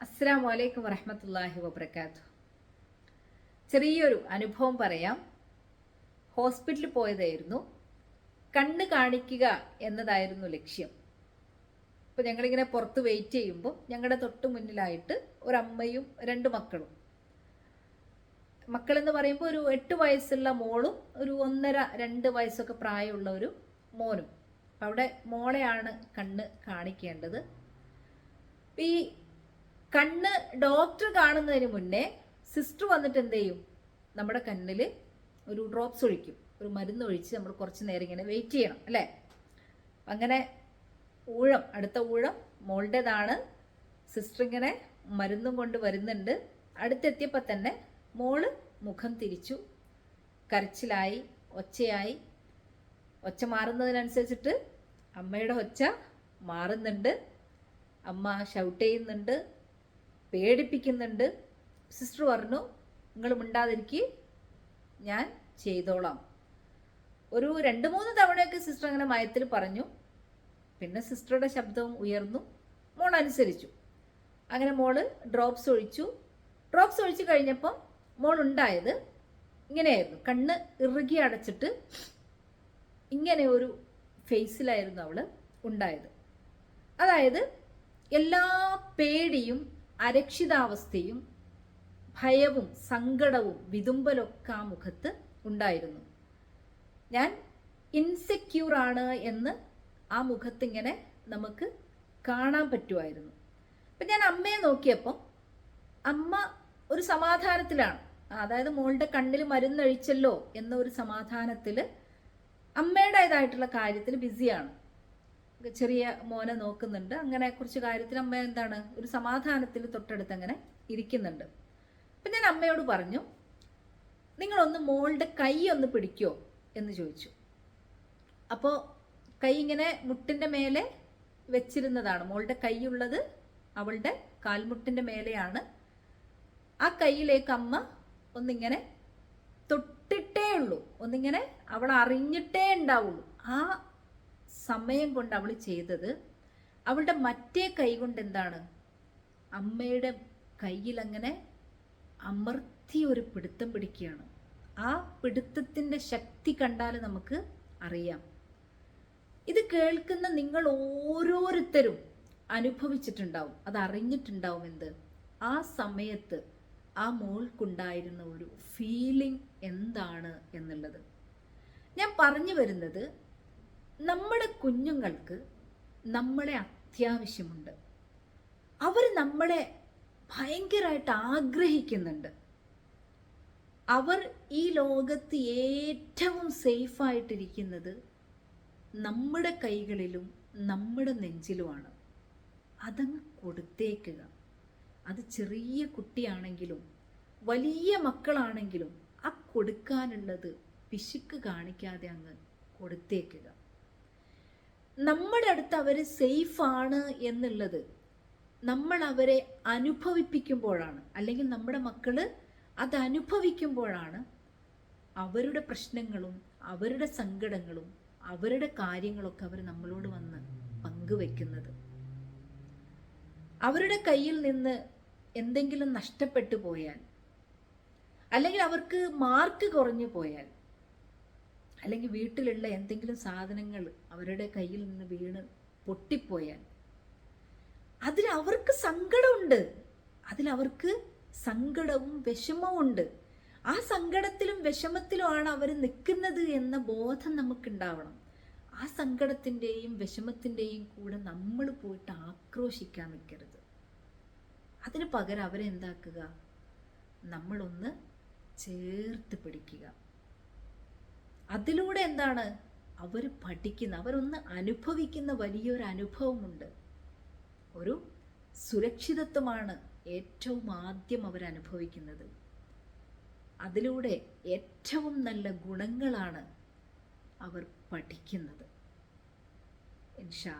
അസ്സാം വലൈക്കും വറഹമത്തല്ലാഹി വബർക്കാത്തു ചെറിയൊരു അനുഭവം പറയാം. ഹോസ്പിറ്റലിൽ പോയതായിരുന്നു. കണ്ണ് കാണിക്കുക എന്നതായിരുന്നു ലക്ഷ്യം. അപ്പോൾ ഞങ്ങളിങ്ങനെ പുറത്ത് വെയിറ്റ് ചെയ്യുമ്പോൾ ഞങ്ങളുടെ തൊട്ട് മുന്നിലായിട്ട് ഒരു അമ്മയും രണ്ട് മക്കളും. മക്കളെന്ന് പറയുമ്പോൾ ഒരു എട്ട് വയസ്സുള്ള മോളും ഒരു ഒന്നര രണ്ട് വയസ്സൊക്കെ പ്രായമുള്ള ഒരു മോനും. അവിടെ മോളെയാണ് കണ്ണ് കാണിക്കേണ്ടത്. ഈ കണ്ണ് ഡോക്ടർ കാണുന്നതിന് മുന്നേ സിസ്റ്റർ വന്നിട്ട് എന്ത് ചെയ്യും? നമ്മുടെ കണ്ണിൽ ഒരു ഡ്രോപ്സ് ഒഴിക്കും. ഒരു മരുന്ന് ഒഴിച്ച് നമ്മൾ കുറച്ച് നേരം ഇങ്ങനെ വെയിറ്റ് ചെയ്യണം അല്ലേ? അങ്ങനെ ഊഴം അടുത്ത ഊഴം മോളുടേതാണ്. സിസ്റ്റർ ഇങ്ങനെ മരുന്നും കൊണ്ട് വരുന്നുണ്ട്. അടുത്തെത്തിയപ്പോൾ തന്നെ മോൾ മുഖം തിരിച്ചു. കരച്ചിലായി ഒച്ചയായി. ഒച്ച മാറുന്നതിനനുസരിച്ചിട്ട് അമ്മയുടെ ഒച്ച മാറുന്നുണ്ട്. അമ്മ ഷൗട്ട് ചെയ്യുന്നുണ്ട്. പേടിപ്പിക്കുന്നുണ്ട്. സിസ്റ്റർ പറഞ്ഞു നിങ്ങൾ മിണ്ടാതിരിക്കി ഞാൻ ചെയ്തോളാം. ഒരു രണ്ട് മൂന്ന് തവണയൊക്കെ സിസ്റ്റർ അങ്ങനെ മയത്തിൽ പറഞ്ഞു. പിന്നെ സിസ്റ്ററുടെ ശബ്ദവും ഉയർന്നു. മോൾ അനുസരിച്ചു. അങ്ങനെ മോൾ ഡ്രോപ്സ് ഒഴിച്ചു. ഡ്രോപ്സ് ഒഴിച്ചു കഴിഞ്ഞപ്പം മോൾ ഉണ്ടായത് ഇങ്ങനെയായിരുന്നു. കണ്ണ് ഇറുകി അടച്ചിട്ട് ഇങ്ങനെ ഒരു ഫേസിലായിരുന്നു അവൾ ഉണ്ടായത്. അതായത് എല്ലാ പേടിയും അരക്ഷിതാവസ്ഥയും ഭയവും സങ്കടവും വിതുമ്പലൊക്കെ ആ മുഖത്ത് ഉണ്ടായിരുന്നു. ഞാൻ ഇൻസെക്യൂർ ആണ് എന്ന് ആ മുഖത്തിങ്ങനെ നമുക്ക് കാണാൻ പറ്റുമായിരുന്നു. അപ്പം ഞാൻ അമ്മയെ നോക്കിയപ്പോൾ അമ്മ ഒരു സമാധാനത്തിലാണ്. അതായത് മോളുടെ കണ്ണിൽ മരുന്നഴിച്ചല്ലോ എന്ന ഒരു സമാധാനത്തിൽ അമ്മയുടേതായിട്ടുള്ള കാര്യത്തിൽ ബിസിയാണ്. ചെറിയ മോനെ നോക്കുന്നുണ്ട്. അങ്ങനെ കുറച്ച് കാര്യത്തിൽ അമ്മ എന്താണ് ഒരു സമാധാനത്തിൽ തൊട്ടടുത്ത് അങ്ങനെ ഇരിക്കുന്നുണ്ട്. അപ്പം ഞാൻ അമ്മയോട് പറഞ്ഞു നിങ്ങളൊന്ന് മോളുടെ കൈ ഒന്ന് പിടിക്കോ? എന്ന് ചോദിച്ചു. അപ്പോൾ കൈ ഇങ്ങനെ മുട്ടിന്റെ മേലെ വെച്ചിരുന്നതാണ്. മോളുടെ കൈയുള്ളത് അവളുടെ കാൽമുട്ടിന്റെ മേലെയാണ്. ആ കൈയിലേക്ക് അമ്മ ഒന്നിങ്ങനെ തൊട്ടിട്ടേ ഉള്ളൂ. ഒന്നിങ്ങനെ അവൾ അറിഞ്ഞിട്ടേ ഉണ്ടാവുള്ളൂ. ആ സമയം കൊണ്ട് അവൾ ചെയ്തത് അവളുടെ മറ്റേ കൈ കൊണ്ട് എന്താണ്? അമ്മയുടെ കയ്യിൽ അങ്ങനെ അമർത്തി ഒരു പിടുത്തം പിടിക്കുകയാണ്. ആ പിടുത്തത്തിന്റെ ശക്തി കണ്ടാൽ നമുക്ക് അറിയാം. ഇത് കേൾക്കുന്ന നിങ്ങൾ ഓരോരുത്തരും അനുഭവിച്ചിട്ടുണ്ടാവും. അത് അറിഞ്ഞിട്ടുണ്ടാവും എന്ത്? ആ സമയത്ത് ആ മോൾക്കുണ്ടായിരുന്ന ഒരു ഫീലിംഗ് എന്താണ് എന്നുള്ളത്. ഞാൻ പറഞ്ഞു വരുന്നത് നമ്മുടെ കുഞ്ഞുങ്ങൾക്ക് നമ്മളെ അത്യാവശ്യമുണ്ട്. അവർ നമ്മളെ ഭയങ്കരമായിട്ട് ആഗ്രഹിക്കുന്നുണ്ട്. അവർ ഈ ലോകത്ത് ഏറ്റവും സേഫായിട്ടിരിക്കുന്നത് നമ്മുടെ കൈകളിലും നമ്മുടെ നെഞ്ചിലുമാണ്. അതങ്ങ് കൊടുത്തേക്കുക. അത് ചെറിയ കുട്ടിയാണെങ്കിലും വലിയ മക്കളാണെങ്കിലും ആ കൊടുക്കാനുള്ളത് പിശുക്ക് കാണിക്കാതെ അങ്ങ് കൊടുത്തേക്കുക. നമ്മുടെ അടുത്ത് അവർ ആണ് എന്നുള്ളത് നമ്മൾ അവരെ അനുഭവിപ്പിക്കുമ്പോഴാണ്. അല്ലെങ്കിൽ നമ്മുടെ മക്കൾ അത് അനുഭവിക്കുമ്പോഴാണ് അവരുടെ പ്രശ്നങ്ങളും അവരുടെ സങ്കടങ്ങളും അവരുടെ കാര്യങ്ങളൊക്കെ അവർ നമ്മളോട് വന്ന് പങ്കുവെക്കുന്നത്. അവരുടെ കയ്യിൽ നിന്ന് എന്തെങ്കിലും നഷ്ടപ്പെട്ടു പോയാൽ അല്ലെങ്കിൽ അവർക്ക് മാർക്ക് കുറഞ്ഞു പോയാൽ അല്ലെങ്കിൽ വീട്ടിലുള്ള എന്തെങ്കിലും സാധനങ്ങൾ അവരുടെ കയ്യിൽ നിന്ന് വീണ് പൊട്ടിപ്പോയാൽ അതിൽ അവർക്ക് സങ്കടമുണ്ട്. അതിലവർക്ക് സങ്കടവും വിഷമവും ഉണ്ട്. ആ സങ്കടത്തിലും വിഷമത്തിലുമാണ് അവർ നിൽക്കുന്നത് എന്ന ബോധം നമുക്കുണ്ടാവണം. ആ സങ്കടത്തിന്റെയും വിഷമത്തിന്റെയും കൂടെ നമ്മൾ പോയിട്ട് ആക്രോശിക്കാൻ നിൽക്കരുത്. അതിന് പകരം അവരെന്താക്കുക? നമ്മളൊന്ന് ചേർത്ത് പിടിക്കുക. അതിലൂടെ എന്താണ്? അവർ പഠിക്കുന്ന അവരൊന്ന് അനുഭവിക്കുന്ന വലിയൊരു അനുഭവമുണ്ട്. ഒരു സുരക്ഷിതത്വമാണ് ഏറ്റവും ആദ്യം അവർ അനുഭവിക്കുന്നത്. അതിലൂടെ ഏറ്റവും നല്ല ഗുണങ്ങളാണ് അവർ പഠിക്കുന്നത്. ഇൻഷാ